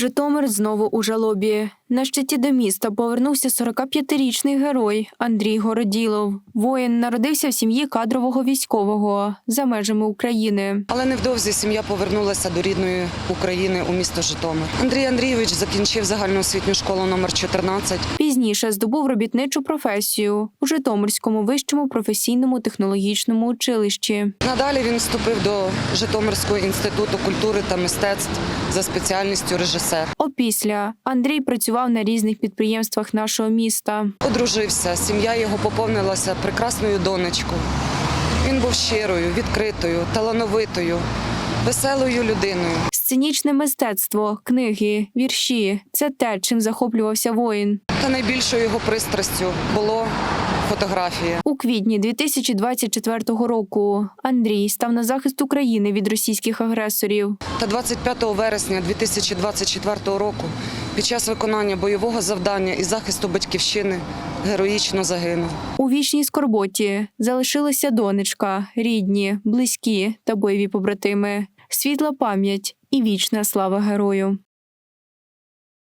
Житомир знову у жалобі. На щиті до міста повернувся 45-річний герой Андрій Городілов. Воїн народився в сім'ї кадрового військового за межами України. Але невдовзі сім'я повернулася до рідної України у місто Житомир. Андрій Андрійович закінчив загальноосвітню школу номер 14. Пізніше здобув робітничу професію у Житомирському вищому професійному технологічному училищі. Надалі він вступив до Житомирського інституту культури та мистецтв за спеціальністю режисер. Опісля Андрій працював на різних підприємствах нашого міста. Одружився, сім'я його поповнилася прекрасною донечкою. Він був щирою, відкритою, талановитою, веселою людиною. Сценічне мистецтво, книги, вірші це те, чим захоплювався воїн. Та найбільшою його пристрастю було фотографія. У квітні 2024 року Андрій став на захист України від російських агресорів. Та 25 вересня 2024 року під час виконання бойового завдання і захисту батьківщини героїчно загинув. У вічній скорботі залишилася донечка, рідні, близькі та бойові побратими, світла пам'ять і вічна слава герою.